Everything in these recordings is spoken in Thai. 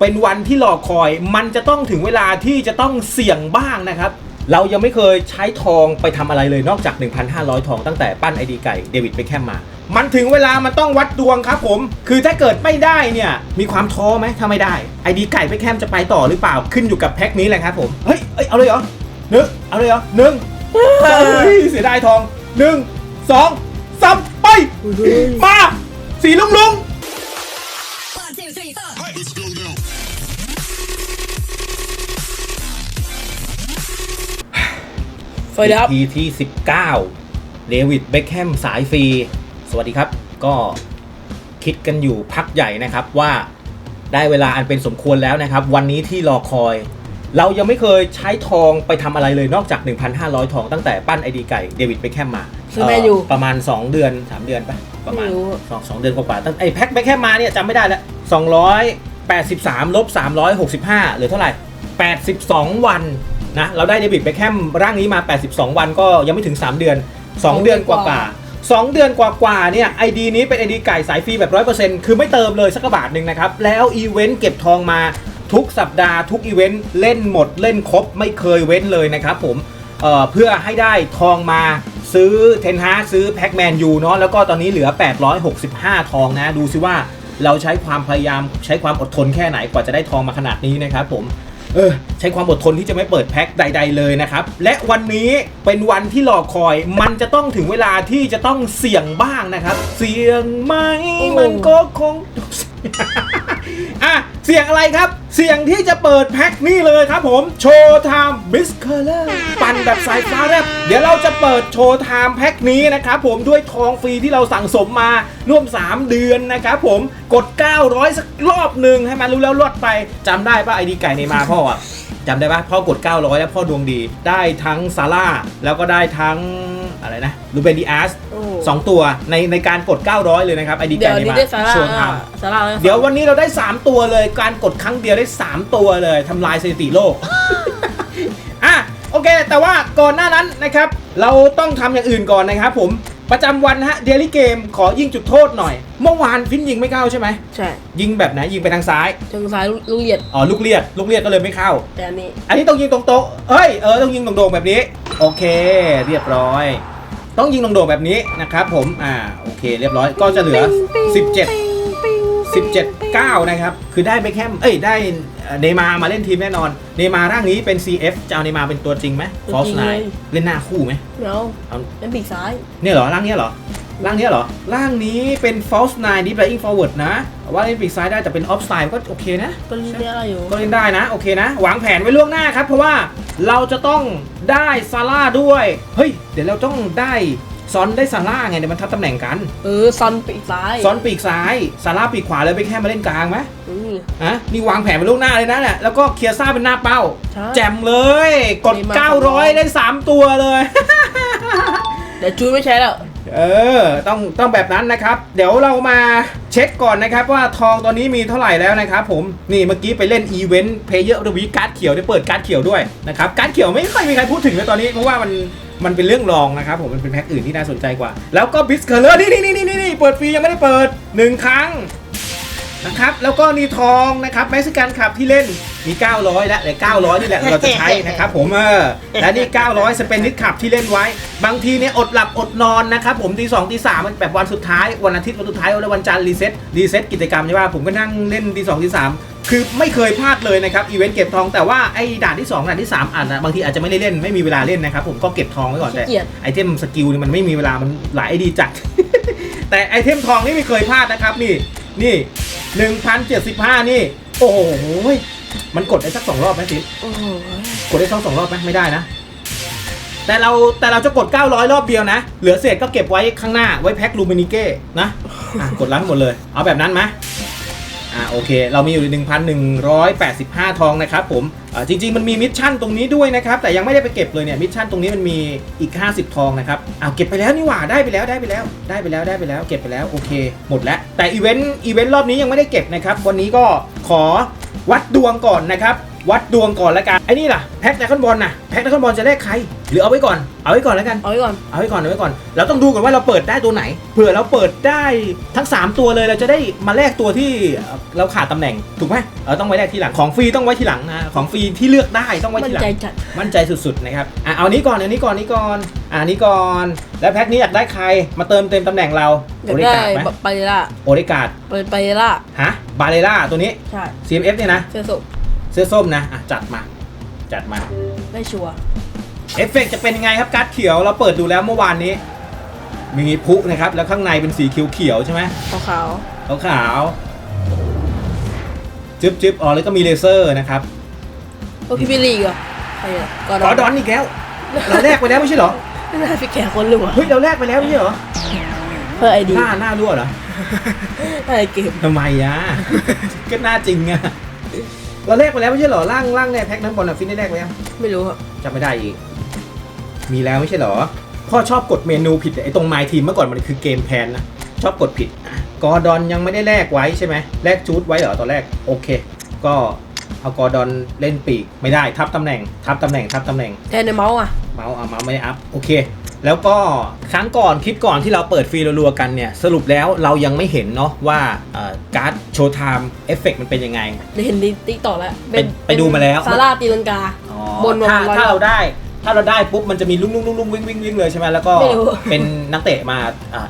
เป็นวันที่รอคอย มันจะต้องถึงเวลาที่จะต้องเสี่ยงบ้างนะครับ เรายังไม่เคยใช้ทองไปทำอะไรเลยนอกจาก 1,500 ทองตั้งแต่ปั้นไอดีไก่เดวิดเบคแฮมมา มันถึงเวลามันต้องวัดดวงครับผม คือถ้าเกิดไม่ได้เนี่ย มีความท้อไหมถ้าไม่ได้ไอดีไก่เบคแฮมจะไปต่อหรือเปล่าขึ้นอยู่กับแพ็คนี้แหละครับผมเฮ้ยเอ้ยเอาเลยเหรอหนึ่งเอาเลยเหรอหนึ่งเฮ้ยเสียดายทองหนึ่งสองสามไปมาสีลุงลุง สวัสดีครับทีที่ 19เดวิดเบคแฮมสายฟรี สวัสดีครับ ก็คิดกันอยู่พักใหญ่นะครับว่าได้เวลาอันเป็นสมควรแล้วนะครับ วันนี้ที่รอคอย เรายังไม่เคยใช้ทองไปทำอะไรเลยนอกจาก 1,500 ทองตั้งแต่ปั้นไอดีไก่เดวิดเบคแฮมมาซื้อแมนยูเประมาณ 2 เดือน 3 เดือนปะประมาณไม่รู้สองสองเดือนกว่าๆตั้งไอ้แพ็คเบคแฮมมาเนี่ยจำไม่ได้แล้ว283ลบ365เหรือเท่าไหร่82 วัน นะเราได้เดวิดเบคแฮมร่างนี้มา 82 วันก็ยังไม่ถึง 3 เดือน 2 เดือนกว่าๆ2เดือนกว่าๆเนี่ยไอดีนี้เป็นไอดีไก่สายฟรีแบบ 100%คือไม่เติมเลยสักกระบาทหนึ่งนะครับ แล้วอีเวนต์เก็บทองมาทุกสัปดาห์ทุกอีเวนต์เล่นหมดเล่นครบไม่เคยเว้นเลยนะครับผมเอ่อเพื่อให้ได้ทองมาซื้อเทนฮาซื้อแพ็กแมนยูเนาะแล้วก็ตอนนี้เหลือ 865 ทองนะ ดูซิว่าเราใช้ความพยายามใช้ความอดทนแค่ไหนกว่าจะได้ทองมาขนาดนี้นะครับผม เออใช้ความอดทนที่จะไม่เปิดแพ็คใด ๆ เลยนะครับ และวันนี้เป็นวันที่รอคอย มันจะต้องถึงเวลาที่จะต้องเสี่ยงบ้างนะครับ เสี่ยงไหมมันก็คง อะ เสียงอะไรครับ เสียงที่จะเปิดแพ็คนี่เลยครับผม โชว์ไทม์บิสเคอร์ปั่นแบบสายฟ้าแรบเดี๋ยวเราจะเปิดโชว์ไทม์แพ็คนี้นะครับผมด้วยทองฟรีที่เราสั่งสมมาร่วม 3 เดือนนะครับผมกด 900 สักรอบหนึ่งให้มันรู้แล้วรอดไปจำได้ป่ะไอดีไก่ในมาพ่ออะจำได้ป่ะพ่อกด 900 แล้วพ่อดวงดี ได้ทั้งซาร่าแล้วก็ได้ทั้งอะไรนะลูเบนดีอาส โอ้สองตัวในในการกด 900 เลยนะครับไอดีเดี๋ไก่ยวในนี้มาได้สาระโชว์ไทม์สาระแล้วเดี๋ยววันนี้เราได้ 3 ตัวเลย การกดครั้งเดียวได้ 3 ตัวเลยทำลายสถิติโลก อะโอเค แต่ว่าก่อนหน้านั้นนะครับ เราต้องทำอย่างอื่นก่อนนะครับผมประจำวันฮะเดลี่เกมขอยิงจุดโทษหน่อย เมื่อวานฟินยิงไม่เข้าใช่ไหม ใช่ยิงแบบไหนยิงไปทางซ้ายทางซ้ายลูกเหยียดอ๋อ ลูกเลียด ลูกเลียดก็เลยไม่เข้า แต่อันนี้อันนี้ต้องยิงตรงโต๊ะเฮ้ย เออ ต้องยิงตรงโด่งๆแบบนี้ โอเค เรียบร้อย ต้องยิงตรงโด่งๆแบบนี้นะครับผม อ่า โอเค เรียบร้อย ก็จะเหลือ 17 17 9 นะครับ คือได้ไปแค่เอ้ย ได้เนมามาเล่นทีมแน่นอน เนมาร่างนี้เป็น CF จะเอาเนมาเป็นตัวจริงไหมตัว False จริง Nine เลยเล่นหน้าคู่ไหมเนาเอาเป็นปีกซ้าย เนี่ยเหรอ ร่างเนี้ยเหรอ ร่างเนี้ยเหรอ ร่างนี้เป็น False Nine Deep Lying Forward นะ ว่าเล่นปีกซ้ายได้แต่เป็น Off Style ก็โอเคนะ ก็เรียกอะไรอยู่ ก็เล่นได้นะ โอเคนะ วางแผนไว้ล่วงหน้าครับ เพราะว่าเราจะต้องได้ซาร่าด้วย เฮ้ย เดี๋ยวเราต้องได้ซอนได้ซาร่าไงเดี๋ยวมันทับตำแหน่งกัน เออซอนปีกซ้ายซอนปีกซ้ายซาร่าปีกขวาเลยไปแค่มาเล่นกลางไหมอืมฮะนี่วางแผนไว้ล่วงหน้าเลยนะเนี่ยแล้วก็เคลียร์ซ่าเป็นหน้าเป้าใช่แจ่มเลย กดดีมาก900 ได้ 3 ตัวเลย เดี๋ยวจูนไม่ใช้แล้ว เออต้องต้องแบบนั้นนะครับ เดี๋ยวเรามาเช็คก่อนนะครับ ว่าทองตอนนี้มีเท่าไหร่แล้วนะครับผมนี่เมื่อกี้ไปเล่นอีเวนต์เพย์เยอร์ดวีการ์ดเขียวได้เปิดการ์ดเขียวด้วยนะครับการ์ดเขียวไม่ค่อยมีใครพูดถึงเลยตอนนี้เพราะว่ามันมันเป็นเรื่องรองนะครับผมมันเป็นแพ็คอื่นที่น่าสนใจกว่า แล้วก็บิสเคอร์เลอร์นี่นี่นี่นี่นี่เปิดฟรียังไม่ได้เปิด 1 ครั้ง นะครับแล้วก็นี่ทองนะครับเม็กซิกันขับที่เล่นมี 900 แล้วแต่900 นี่แหละเราจะใช้นะครับผมเออและนี่ 900 สเปนนิดขับที่เล่นไว้ บางทีเนี่ยอดหลับอดนอนนะครับผมตีสองตีสามมันแบบวันสุดท้ายวันอาทิตย์วันสุดท้ายแล้ววันจันทร์รีเซ็ตรีเซ็ตกิจกรรมใช่ป่ะผมก็นั่งเล่นตีสองตีสามคือไม่เคยพลาดเลยนะครับอีเวนต์เก็บทองแต่ว่าไอ้ด่านที่2ด่านที่3อะบางทีอาจจะไม่ได้เล่นไม่มีเวลาเล่นนะครับผมก็เก็บทองไว้ก่อนแต่ขี้เกียจไอเทมสกิลนี่มันไม่มีเวลามันหลายไอดีจัดแต่ไอเทมทองนี่ไม่เคยพลาดนะครับนี่ นี่1,075นี่ โอ้โหมันกดได้สักสองรอบไหมสิโอ้โหกดได้สองสองรอบไหมไม่ได้นะ แต่เราแต่เราจะกด 900 รอบเดียวนะ เหลือเศษก็เก็บไว้ข้างหน้าไว้แพ็คลูมินิเก้นะอะกดล้างหมดเลย เอาแบบนั้นไหม อ่าโอเค เรามีอยู่ 1,185 ทองนะครับผมอ่าจริง ๆ มันมีมิชชั่นตรงนี้ด้วยนะครับ แต่ยังไม่ได้ไปเก็บเลยเนี่ยมิชชั่นตรงนี้มันมีอีก 50 ทองนะครับอ้าเก็บไปแล้วนี่หว่าได้ไปแล้วได้ไปแล้วได้ไปแล้วได้ไปแล้วเก็บไปแล้วโอเค หมดแล้ว แต่อีเวนต์อีเวนต์รอบนี้ยังไม่ได้เก็บนะครับวันนี้ก็ขอวัดดวงก่อนนะครับ วัดดวงก่อนแล้วกันไอ้นี่ล่ะแพ็คไดคอนบอลน่ะแพ็คไดคอนบอลจะแลกใคร หรือเอาไว้ก่อนเอาไว้ก่อนแล้วกัน เอาไว้ก่อน เอาไว้ก่อนเอาไว้ก่อน เราต้องดูก่อนว่าเราเปิดได้ตัวไหน เผื่อเราเปิดได้ทั้ง 3 ตัวเลยเราจะได้มาแลกตัวที่เราขาดตำแหน่งถูกไหมเราต้องไว้แลกทีหลังของฟรีต้องไว้ทีหลังนะของฟรีที่เลือกได้ต้องไว้มั่นทีหลัใจง จัด มั่นใจสุดๆนะครับอะเอานี้ก่อนอันนี้ก่อนนี้ก่อนอ่านี้ก่อน แล้วแพ็คนี้อยากได้ใครมาเติมเต็มตำแหน่งเราอยากโอริได้กาดไหมไปเรล่าโอริกาดไปไปเรล่าฮะบาเลล่าตัวนี้ ใช่ CMF เนี่ยนะเสื้อสุก เสื้อส้มนะอะจัดมา จัดมาได้ชัวร์เอฟเฟกต์จะเป็นยังไงครับการ์ดเขียวเราเปิดดูแล้วเมื่อวานนี้ มีพลุนะครับ แล้วข้างในเป็นสีเขียวๆใช่ไหมขาวขาวขาวๆจึ๊บจึ๊บอ๋อแล้วก็มีเลเซอร์นะครับๆโอ้พี่บิลลี่อีกเหรอใครอะกอกอดอนอีกแล้วเราแลกไปแล้วไม่ใช่เหรอไม่น่าพี่แก่คนหรือวะเฮ้ยเราแลกไปแล้วไม่ใช่เหรอเพื่อไอดีหน้าหน้ารั่วเหรอไอเกมทำไมอะ ก็หน้าจริงอะ เราแลกไปแล้วไม่ใช่เหรอร่างร่างในแพ็คน้ำบอลน่ะฟินได้แลกไปยังไม่รู้อะจำไม่ได้อีก มีแล้วไม่ใช่เหรอพ่อชอบกดเมนูผิดไอ้ตรง My Team เมื่อก่อนมันคือเกมแพนนะชอบกดผิดอะกอร์ดอนยังไม่ได้แลกไว้ใช่ไหมแลกจูดไว้เหรอตอนแรกโอเค ก็ เอากอร์ดอนเล่นปีกไม่ได้ทับตำแหน่ง ทับตำแหน่งทับตำแหน่งแทนในเมาส์อะเมาส์เอาเมาส์ไม่ได้อัพโอเค แล้วก็ครั้งก่อนคลิปก่อนที่เราเปิดฟรีรัวๆกันเนี่ย สรุปแล้วเรายังไม่เห็นเนาะว่าเอ่อการ์ดโชว์ไทม์เอฟเฟกมันเป็นยังไงได้เห็นติ๊กต่อแล้วไปไปดูมาแล้วซาร่าตีลังกาบนถ้าร้อยถ้าเราได้ ถ้าเราได้ปุ๊บมันจะมีลุ้งลุ้งลุ้งลุ้งวิ่งวิ่งวิ่งเลยใช่ไหมแล้วก็ไม่รู้เป็นนักเตะมา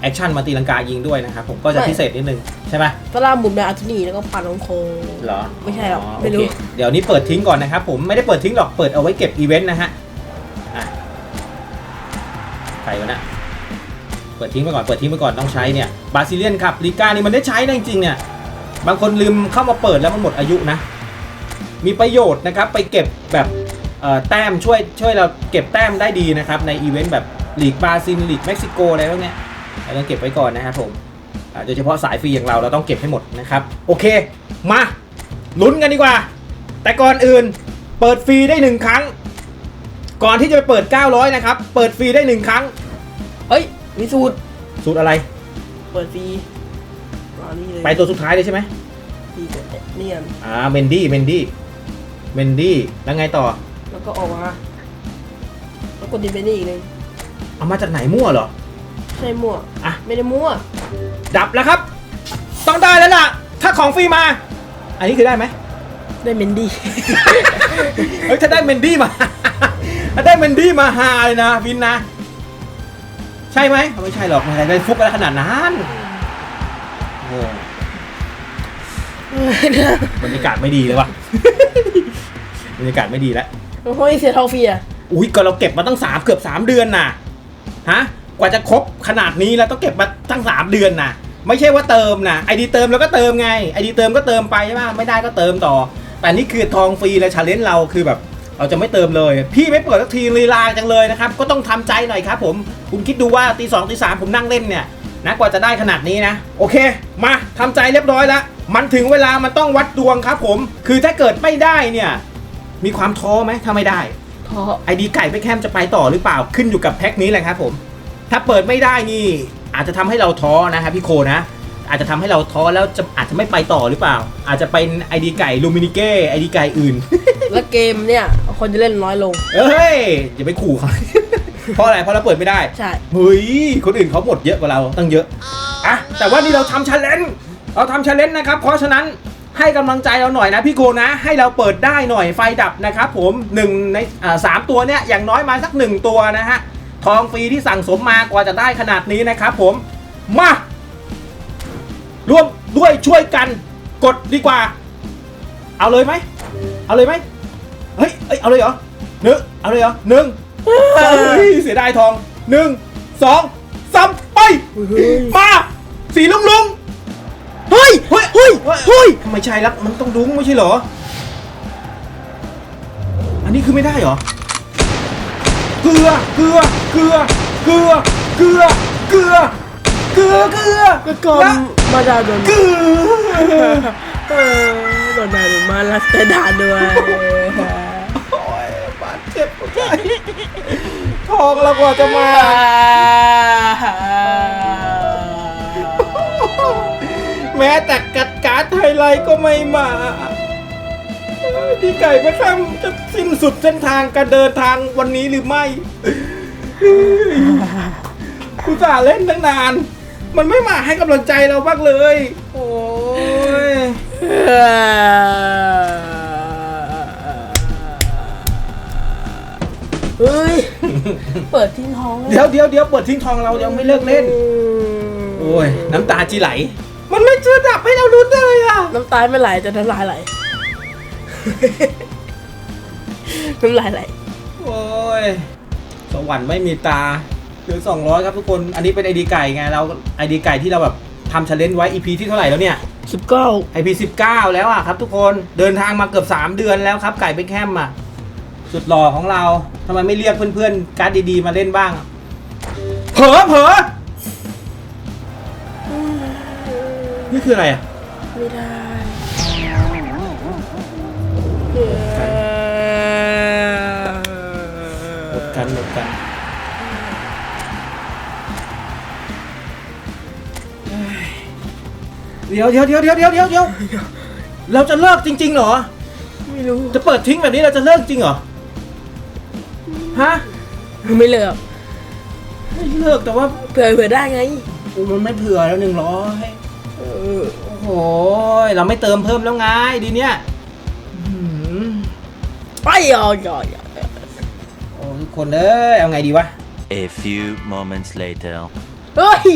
แอคชั่นมาตีลังกายิงด้วยนะครับผมก็จะไม่พิเศษนิดนึงใช่ไหมซาร่าหมุนแบบอัลตูนีแล้วก็ปั่นลงโคง เหรอไม่ใช่หรอกโอไม่รู้เคเดี๋ยวนี้เปิดทิ้งก่อนนะครับผมไม่ได้เปิดทิ้งหรอกเปิดเอาไว้เก็บอีเวนต์นะฮะอะใครวะนะเปิดทิ้งไปก่อนเปิดทิ้งไปก่อนต้องใช้เนี่ยบาซิเลียนครับลีกานี่มันได้ใช้นะจริงๆเนี่ยบางคนลืมเข้ามาเปิดแล้วมันหมดอายุนะ มีประโยชน์นะครับไปเก็บแบบเอ่อ แต้มช่วยช่วยเราเก็บแต้มได้ดีนะครับในอีเวนต์แบบลีกบราซิลลีกเม็กซิโกอะไรพวกเนี้ยเราต้องเก็บไว้ก่อนนะครับผมอ่าโดยเฉพาะสายฟรีอย่างเราเราต้องเก็บให้หมดนะครับโอเคมาลุ้นกันดีกว่า แต่ก่อนอื่นเปิดฟรีได้หนึ่งครั้ง ก่อนที่จะไปเปิด 900 นะครับ เปิดฟรีได้หนึ่งครั้งเฮ้ยมีสูตรสูตรอะไร เปิดฟรีมานี่เลยไปตัวสุดท้ายเลยใช่ไหมฟรีกดเนียนอ่าเมนดี้เมนดี้เมนดี้แล้วไงต่อ แล้วก็ออกมาแล้วกดดิเบนี่อีกเลยเอามาจากไหนมั่วเหรอใช่มั่วอะ ไม่ได้มั่วดับแล้วครับ ต้องได้แล้วล่ะ ถ้าของฟรีมา อันนี้คือได้ไหม ได้เมนดี้ เฮ้ยถ้าได้เมนดี้มา ถ้าได้เมนดี้มาฮาเลยนะวินนะ ใช่ไหมไม่ใช่หรอกไม่ใช่ได้ฟุกอะไรขนาดนั้นโอ้บรรยากาศไม่ดีเลยว่ะ บรรยากาศไม่ดีแล้ว โอ้ยเสียทองฟรีอะอุ้ยก็เราเก็บมาตั้งสามเกือบสามเดือนน่ะฮะกว่าจะครบขนาดนี้แล้วต้องเก็บมาตั้งสามเดือนน่ะ ไม่ใช่ว่าเติมนะไอดีเติมแล้วก็เติมไงไอดีเติมก็เติมไปใช่ไหมไม่ได้ก็เติมต่อ แต่นี่คือทองฟรีและชาเลนจ์เราคือแบบเราจะไม่เติมเลย พี่ไม่เปิดสักทีลีลาจังเลยนะครับ ก็ต้องทำใจหน่อยครับผมคุณคิดดูว่าตีสองตีสามผมนั่งเล่นเนี่ยนะกว่าจะได้ขนาดนี้นะ โอเค มาทำใจเรียบร้อยแล้วมันถึงเวลามันต้องวัดดวงครับผม คือถ้าเกิดไม่ได้เนี่ย มีความท้อไหมถ้าไม่ได้ท้อไอดีไก่ไปแคมจะไปต่อหรือเปล่าขึ้นอยู่กับแพ็คนี้แหละครับผมถ้าเปิดไม่ได้นี่อาจจะทำให้เราท้อนะครับพี่โคนะ อาจจะทำให้เราท้อแล้วจะอาจจะไม่ไปต่อหรือเปล่า อาจจะเป็นไอดีไก่ลูมินิเก้ไอดีไก่อื่น แล้วเกมเนี่ยคนจะเล่นน้อยลงเอ้ยอย่าไปขู่เขาเพราะอะไรเพราะเราเปิดไม่ได้ใช่เฮ้ยคนอื่นเขาหมดเยอะกว่าเราตั้งเยอะอะแต่ว่านี่เราทำชาเลนจ์เราทำชาเลนจ์นะครับเพราะฉะนั้น ให้กำลังใจเราหน่อยนะพี่โกนะ ให้เราเปิดได้หน่อยไฟดับนะครับผมหนึ่งในสามตัวเนี่ยอย่างน้อยมาสักหนึ่งตัวนะฮะทองฟรีที่สั่งสมมากว่าจะได้ขนาดนี้นะครับผมมาร่วมด้วยช่วยกันกดดีกว่า เอาเลยไหมเอาเลยไหมเฮ้ยเอ้ยเอาเลยเหรอหนึ่งเอาเลยเหรอหนึ่งเฮ้เสียดายทองหนึ่งสองสามไปมาสีลุงลุงเฮ้ย เฮ้ยเฮ้ยเฮ้ยไม่ใช่ละมันต้องดุ้งไม่ใช่เหรอ อันนี้คือไม่ได้เหรอ เกลือ เกลือ เกลือ เกลือ เกลือ เกลือ เกลือ เกลือก็กลมมาดาโดนเกลือเออโดนด่าโดนมาลัสเตด่าด้วยโอ้ยบาดเจ็บหัวใจทองเรากว่าจะมาแม้แต่กัดการ์ด ไทยไลท์ก็ไม่มาดีไก่แบ็คแฮมจะสิ้นสุดเส้นทางการเดินทางวันนี้หรือไม่กูจ่าห์เล่นตั้งนาน มันไม่มาให้กำลังใจเราบ้างเลย โอ้ยเฮ้ย เปิดทิ้งท้องลเดี๋ยวเดี๋ยวเดี๋ยวเปิดทิ้งทองเรายังไม่เลิกเล่น โอ้ย น้ำตาจีไหล มันไม่เจอดับให้เราลุ้นเลยอะ น้ำตาไม่ไหลจะน้ำลายไหล น้ำลายไหล โอ้ย สวรรค์ไม่มีตาเหลือสองร้อยครับทุกคน อันนี้เป็นไอดีไก่ไง เราไอดีไก่ที่เราแบบทำชาเลนจ์ไว้ EP ที่เท่าไหร่แล้วเนี่ยสิบเก้า IP 19 แล้วอะครับทุกคน เดินทางมาเกือบ 3 เดือนแล้วครับ ไก่เบคแฮมอะ สุดหล่อของเรา ทำไมไม่เรียกเพื่อนๆ การ์ดดีๆ มาเล่นบ้างอะเผลอเผลอ นี่คืออะไรอะไม่ได้หมดกันหมดกันเดี๋ยวเดี๋ยวเดี๋ยวเดี๋ยวเดี๋ยวเดี๋ยวเดี๋ยวเราจะเลิกจริงๆเหรอ ไม่รู้ จะเปิดทิ้งแบบนี้เราจะเลิกจริงเหรอ ฮะ ไม่เลิกไม่เลิกแต่ว่าเผื่อเผื่อได้ไงโอ้มันไม่เผื่อแล้วหนึ่งร้อยเออโอ้โหเราไม่เติมเพิ่มแล้วไงดีเนี้ยอื้อหือไปอะอย่าอย่าอย่าโอ้ทุกคนเอ้ยเอาไงดีวะ A few moments later. เฮ้ย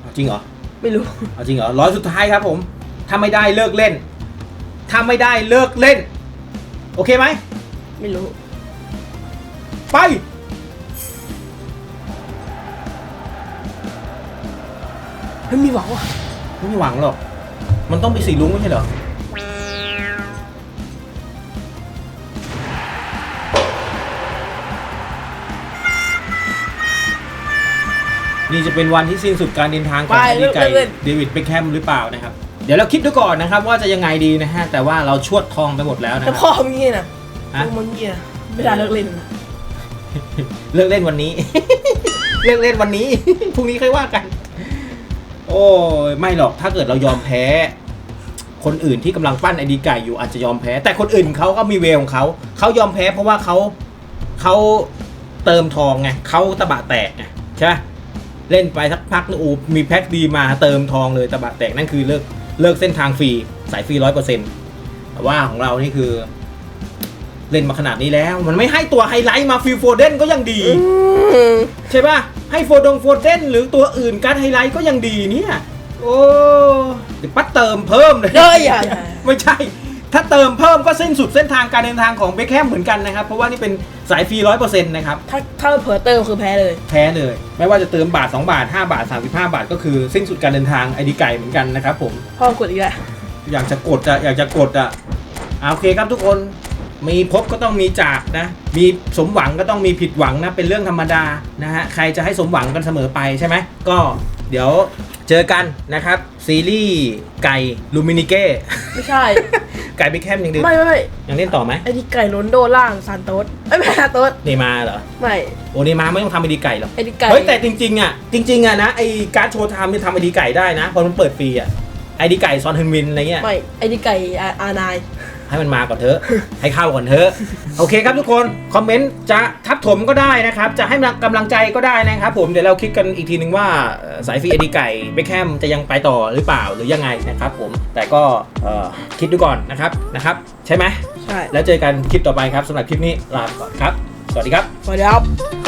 เอาจริงเหรอ ไม่รู้ เอาจริงเหรอร้อยสุดท้ายครับผม ถ้าไม่ได้เลิกเล่น ถ้าไม่ได้เลิกเล่น โอเคไหม ไม่รู้ ไปไม่มีหวังว่ะ ไม่มีหวังหรอก มันต้องมีสีลุ้งไม่ใช่เหรอ นี่จะเป็นวันที่สิ้นสุดการเดินทางของไปอดีตไก่เลิกเล่น เดวิดเบคแฮมหรือเปล่านะครับ เดี๋ยวเราคิดดูก่อนนะครับ ว่าจะยังไงดีนะฮะ แต่ว่าเราชวดทองไปหมดแล้วนะคแต่รับ พ่อมึงเงี้ยนะฮะ พ่อมึงเงี้ยไม่ได้เลิกเล่นนะเลิกเล่นวันนี้ เลิกเล่นวันนี้ พรุ่งนี้ค่อยว่ากัน โอ้ยไม่หรอกถ้าเกิดเรายอมแพ้ คนอื่นที่กำลังปั้นไอดีไก่อยู่อาจจะยอมแพ้ แต่คนอื่นเขาก็มีเวของเขาเขายอมแพ้เพราะว่าเขาเขาเติมทองไงเขาตะบะแตกไงใช่ไหมเล่นไปสักพักนูมีแพ็คดีมาเติมทองเลยตะบะแตกนั่นคือเลิกเลิกเส้นทางฟรีสายฟรีร้อยเปอร์เซ็นต์แต่ว่าของเรานี่คือ เล่นมาขนาดนี้แล้ว มันไม่ให้ตัวไฮไลท์มาฟิลโฟเดนก็ยังดีอืมใช่ป่ะ ให้โฟดงโฟเดนหรือตัวอื่นการดไฮไลท์ก็ยังดีเนี่ย โอ้เดี๋ยวปัดเติมเพิ่มเลยเฮ้ยอย่าอย่าไม่ใช่ ถ้าเติมเพิ่มก็สิ้นสุดเส้นทางการเดินทางของเบคแฮมเหมือนกันนะครับ เพราะว่านี่เป็นสายฟรีร้อยเปอร์เซ็นต์นะครับ ถ้าถ้าเผื่อเติมคือแพ้เลย แพ้เลย ไม่ว่าจะเติมบาท 2 บาท 5 บาท 35 บาท ก็คือสิ้นสุดการเดินทางไอดีไก่เหมือนกันนะครับผมพ่อกดอีกแล้วอยากจะกดอะอยากจะกดอะอ่าโอเคครับทุกคน มีพบก็ต้องมีจากนะ มีสมหวังก็ต้องมีผิดหวังนะ เป็นเรื่องธรรมดานะฮะ ใครจะให้สมหวังกันเสมอไปใช่ไหม ก็เดี๋ยวเจอกันนะครับ ซีรีส์ไก่ลูมินิเก้ ไม่ใช่ ไก่บิ๊กแคมยังดืไม่ไม่ไม่ยังเล่นต่อไหมไอ้ที่ไก่โรนโดล่างซานโตสไอ้ยไม่ใช่ซานโตสเนมาเหรอ ไม่โอ้เนมาไม่ต้องทำไอดีไก่หรอกไอ้ที่ไก่เฮ้ยแต่จริงๆอะจริงๆอะนะไอการ์ดโชว์ไทม์นี่ทำไอดีไก่ได้นะเพราะมันเปิดฟรีอะไอดีไก่ซอนเฮนวินอะไรเงี้ยไม่ไอ้ที่ไก่อาอานาย ให้มันมาก่อนเถอะ ให้เข้าก่อนเถอะ โอเคครับทุกคน คอมเมนต์จะทับถมก็ได้นะครับ จะให้กำลังใจก็ได้นะครับผม เดี๋ยวเราคิดกันอีกทีนึงว่าเอ่อสายฟรีเอดีไก่เบคแฮมจะยังไปต่อหรือเปล่าหรือยังไงนะครับผม แต่ก็เอ่อคิดดูก่อนนะครับนะครับ ใช่ไหมใช่ แล้วเจอกันคลิปต่อไปครับสำหรับคลิปนี้ลาไปก่อนครับ สวัสดีครับ สวัสดีครับ